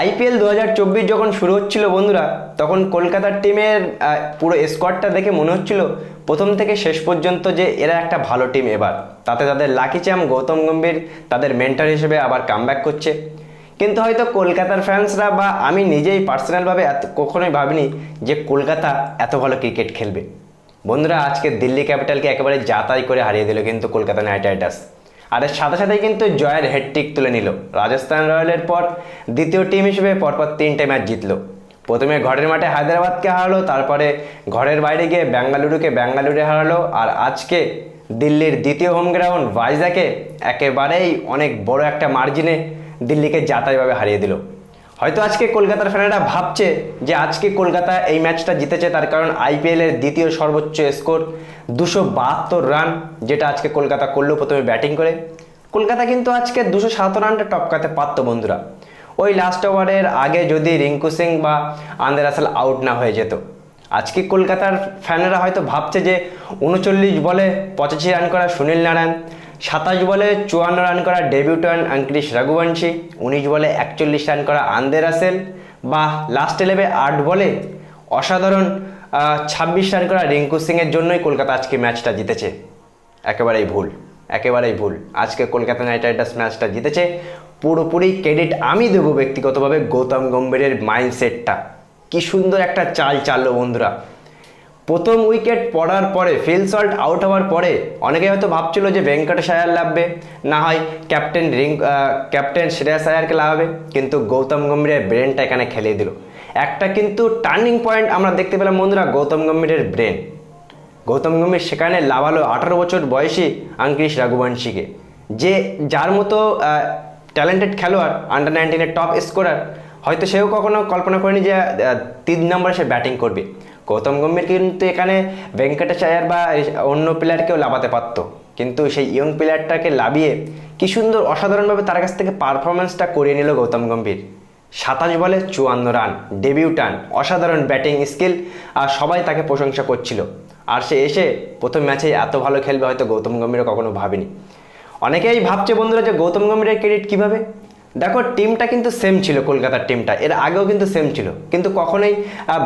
IPL দু হাজার চব্বিশ যখন শুরু হচ্ছিল বন্ধুরা, তখন কলকাতার টিমের পুরো স্কোয়াডটা দেখে মনে হচ্ছিল প্রথম থেকে শেষ পর্যন্ত যে এরা একটা ভালো টিম এবার। তাতে তাদের লাকি চ্যাম গৌতম গম্ভীর, তাদের মেন্টার হিসেবে আবার কামব্যাক করছে। কিন্তু হয়তো কলকাতার ফ্যান্সরা বা আমি নিজেই পার্সোনালভাবে এত, কখনোই ভাবিনি যে কলকাতা এত ভালো ক্রিকেট খেলবে। বন্ধুরা, আজকে দিল্লি ক্যাপিটালকে একেবারে যাতাই করে হারিয়ে দিল কিন্তু কলকাতা নাইট রাইডার্স। আর এর সাথে সাথেই কিন্তু জয়ের হেডট্রিক তুলে নিল। রাজস্থান রয়্যালের পর দ্বিতীয় টিম হিসেবে পরপর তিনটে ম্যাচ জিতলো। প্রথমে ঘরের মাঠে হায়দ্রাবাদকে হারালো, তারপরে ঘরের বাইরে গিয়ে বেঙ্গালুরুকে বেঙ্গালুরু হারালো, আর আজকে দিল্লির দ্বিতীয় হোম গ্রাউন্ড ভাইজাকে একেবারেই অনেক বড় একটা মার্জিনে দিল্লিকে যাতায়াতভাবে হারিয়ে দিল। হয়তো আজকে কলকাতার ফ্যানেরা ভাবছে যে আজকে কলকাতা এই ম্যাচটা জিতেছে, তার কারণ আইপিএলের দ্বিতীয় সর্বোচ্চ স্কোর দুশো বাহাত্তর রান যেটা আজকে কলকাতা করল প্রথমে ব্যাটিং করে। কলকাতা কিন্তু আজকে দুশো সাত রানটা টপকাতে পারতো বন্ধুরা। ওই লাস্ট ওভারের আগে যদি রিঙ্কু সিং বা আন্দের রাসেল আউট না হয়ে যেত। আজকে কলকাতার ফ্যানেরা হয়তো ভাবছে যে উনচল্লিশ বলে পঁচাশি রান করা সুনীল নারায়ণ। সাতাশ বলে চুয়ান্ন রান করা ডেবিউটন অঙ্করিশ রঘুবংশী, উনিশ বলে একচল্লিশ রান করা আন্দে রাসেল বা লাস্ট ইলেভে আট বলে অসাধারণ ছাব্বিশ রান করা রিঙ্কু সিংয়ের জন্যই কলকাতা আজকে ম্যাচটা জিতেছে। একেবারেই ভুল একেবারেই ভুল। আজকে কলকাতা নাইট রাইডার্স ম্যাচটা জিতেছে। পুরোপুরি ক্রেডিট আমি দেবো ব্যক্তিগতভাবে গৌতম গম্ভীরের মাইন্ডসেটটা কি সুন্দর একটা চাল চাললো বন্ধুরা। প্রথম উইকেট পড়ার পরে ফিল সল্ট আউট হওয়ার পরে অনেকে হয়তো ভাবছিল যে ভেঙ্কটেশ আয়ার লাভবে। না হয় ক্যাপ্টেন রিং ক্যাপ্টেন শ্রেয়াস আয়ারকে লাভাবে, কিন্তু গৌতম গম্ভীরের ব্রেনটা এখানে খেলিয়ে দিল। একটা কিন্তু টার্নিং পয়েন্ট আমরা দেখতে পেলাম বন্ধুরা, গৌতম গম্ভীরের ব্রেন গৌতম গম্ভীর সেখানে লাভালো আঠারো বছর বয়সী আঙ্কিশ রঘুবংশীকে, যে যার মতো ট্যালেন্টেড খেলোয়াড় আন্ডার নাইনটিনের টপ স্কোরার হয়তো সেও কখনো কল্পনা করেনি যে তিন নম্বরে সে ব্যাটিং করবে। গৌতম গম্ভীর কিন্তু এখানে ভেঙ্কটেশ আয়ার বা অন্য প্লেয়ারকেও লাভাতে পারতো। কিন্তু সেই ইয়ং প্লেয়ারটাকে লাভিয়ে কি সুন্দর অসাধারণভাবে তার কাছ থেকে পারফরমেন্সটা করিয়ে নিল গৌতম গম্ভীর। সাতাশ বলে চুয়ান্ন রান ডেবিউ টান অসাধারণ ব্যাটিং স্কিল আর সবাই তাকে প্রশংসা করছিল। আর সে এসে প্রথম ম্যাচে এত ভালো খেলবে হয়তো গৌতম গম্ভীরও কখনো ভাবেনি। অনেকেই ভাবছে বন্ধুরা যে গৌতম গম্ভীরের ক্রেডিট কীভাবে? দেখো টিমটা কিন্তু সেম ছিল, কলকাতার টিমটা এর আগেও কিন্তু সেম ছিল, কিন্তু কখনোই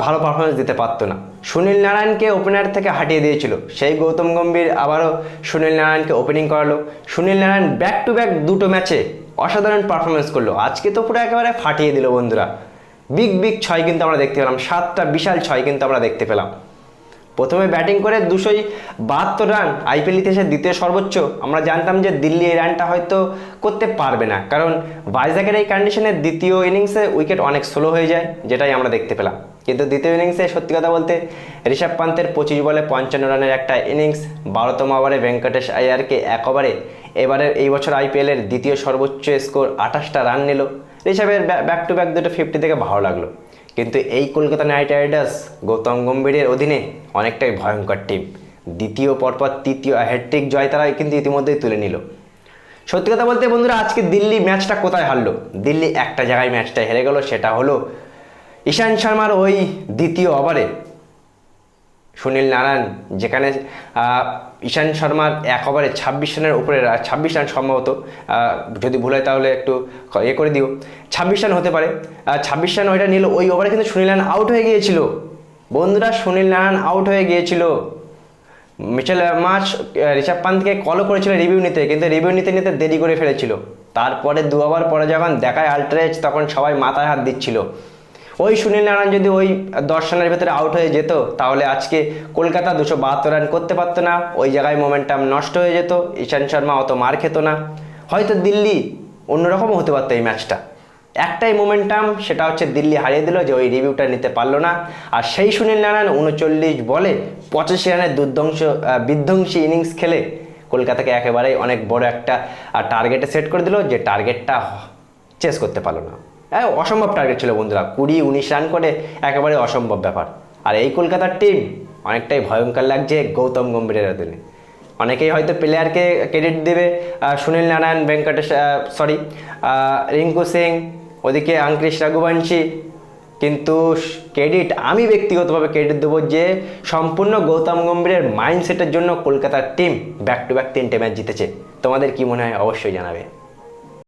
ভালো পারফরমেন্স দিতে পারতো না। সুনীল নারায়ণকে ওপেনার থেকে হাঁটিয়ে দিয়েছিল। সেই গৌতম গম্ভীর আবারও সুনীল নারায়ণকে ওপেনিং করালো। Sunil Narine back to back দুটো ম্যাচে অসাধারণ পারফরমেন্স করল। আজকে তো পুরো একেবারে ফাটিয়ে দিল বন্ধুরা। বিগ বিগ ছয় কিন্তু আমরা দেখতে পেলাম। সাতটা বিশাল ছয় কিন্তু আমরা দেখতে পেলাম। প্রথমে ব্যাটিং করে দুশোই বাহাত্তর রান, আইপিএল ইতিহাসের দ্বিতীয় সর্বোচ্চ। আমরা জানতাম যে দিল্লি এই রানটা হয়তো করতে পারবে না, কারণ ভাইজাকের এই কন্ডিশনের দ্বিতীয় ইনিংসে উইকেট অনেক স্লো হয়ে যায়, যেটাই আমরা দেখতে পেলাম। কিন্তু দ্বিতীয় ইনিংসে সত্যি কথা বলতে ঋষভ পান্তের পঁচিশ বলে পঞ্চান্ন রানের একটা ইনিংস বারোতম ওভারে ভেঙ্কটেশ আয়ারকে এক ওভারে এবারের এই বছর আইপিএলের দ্বিতীয় সর্বোচ্চ স্কোর আঠাশটা রান নিল। ঋষভের ব্যাক টু ব্যাক দুটো ফিফটি থেকে ভালো লাগল। কিন্তু এই কলকাতা নাইট রাইডার্স গৌতম গম্ভীরের অধীনে অনেকটাই ভয়ঙ্কর টিম দ্বিতীয় পরপর তৃতীয় হ্যাট্রিক জয় তারা কিন্তু ইতিমধ্যেই তুলে নিল। সত্যি কথা বলতে বন্ধুরা, আজকে দিল্লি ম্যাচটা কোথায় হারলো? দিল্লি একটা জায়গায় ম্যাচটা হেরে গেল, সেটা হলো ঈশান শর্মার ওই দ্বিতীয় ওভারে সুনীল নারায়ণ, যেখানে ঈশান শর্মার এক ওভারে ছাব্বিশ রানের উপরে ছাব্বিশ রান সম্ভবত যদি ভুল হয় তাহলে একটু ইয়ে করে দিও। ছাব্বিশ রান হতে পারে ছাব্বিশ রান ওইটা নিল, ওই ওভারে কিন্তু সুনীল নারায়ণ আউট হয়ে গিয়েছিল। বন্ধুরা, সুনীল নারায়ণ আউট হয়ে গিয়েছিল। মিচেল মার্চ ঋষভ পান্তকে কলও করেছিল রিভিউ নিতে, কিন্তু রিভিউ নিতে নিতে দেরি করে ফেলেছিল। তারপরে দু ওভার পরে যখন দেখায় আল্ট্রেজ তখন সবাই মাথায় হাত দিচ্ছিল। ওই সুনীল নারায়ণ যদি ওই দশ রানের ভেতরে আউট হয়ে যেত, তাহলে আজকে কলকাতা দুশো বাহাত্তর রান করতে পারতো না। ওই জায়গায় মোমেন্টাম নষ্ট হয়ে যেত, ঈশান শর্মা অত মার খেত না। হয়তো দিল্লি অন্যরকমও হতে পারতো এই ম্যাচটা একটাই মোমেন্টাম সেটা হচ্ছে দিল্লি হারিয়ে দিল যে ওই রিভিউটা নিতে পারল না। আর সেই সুনীল নারায়ণ উনচল্লিশ বলে পঁচাশি রানের দুর্ধ্বংস বিধ্বংসী ইনিংস খেলে কলকাতাকে একেবারেই অনেক বড় একটা টার্গেটে সেট করে দিল, যে টার্গেটটা চেস করতে পারল না। হ্যাঁ অসম্ভব টার্গেট ছিল বন্ধুরা। কুড়ি, উনিশ রান করে একেবারে অসম্ভব ব্যাপার। আর এই কলকাতার টিম অনেকটাই ভয়ঙ্কর লাগছে গৌতম গম্ভীরের অধীনে। অনেকেই হয়তো প্লেয়ারকে ক্রেডিট দেবে Sunil Narine, Venkatesh sorry Rinku Singh, ওদিকে আঙ্করিশ রঘুবংশী। কিন্তু ক্রেডিট আমি ব্যক্তিগতভাবে ক্রেডিট দেবো যে সম্পূর্ণ গৌতম গম্ভীরের মাইন্ডসেটের জন্য কলকাতার টিম ব্যাক টু ব্যাক তিনটে ম্যাচ জিতেছে। তোমাদের কি মনে হয়? অবশ্যই জানাবে।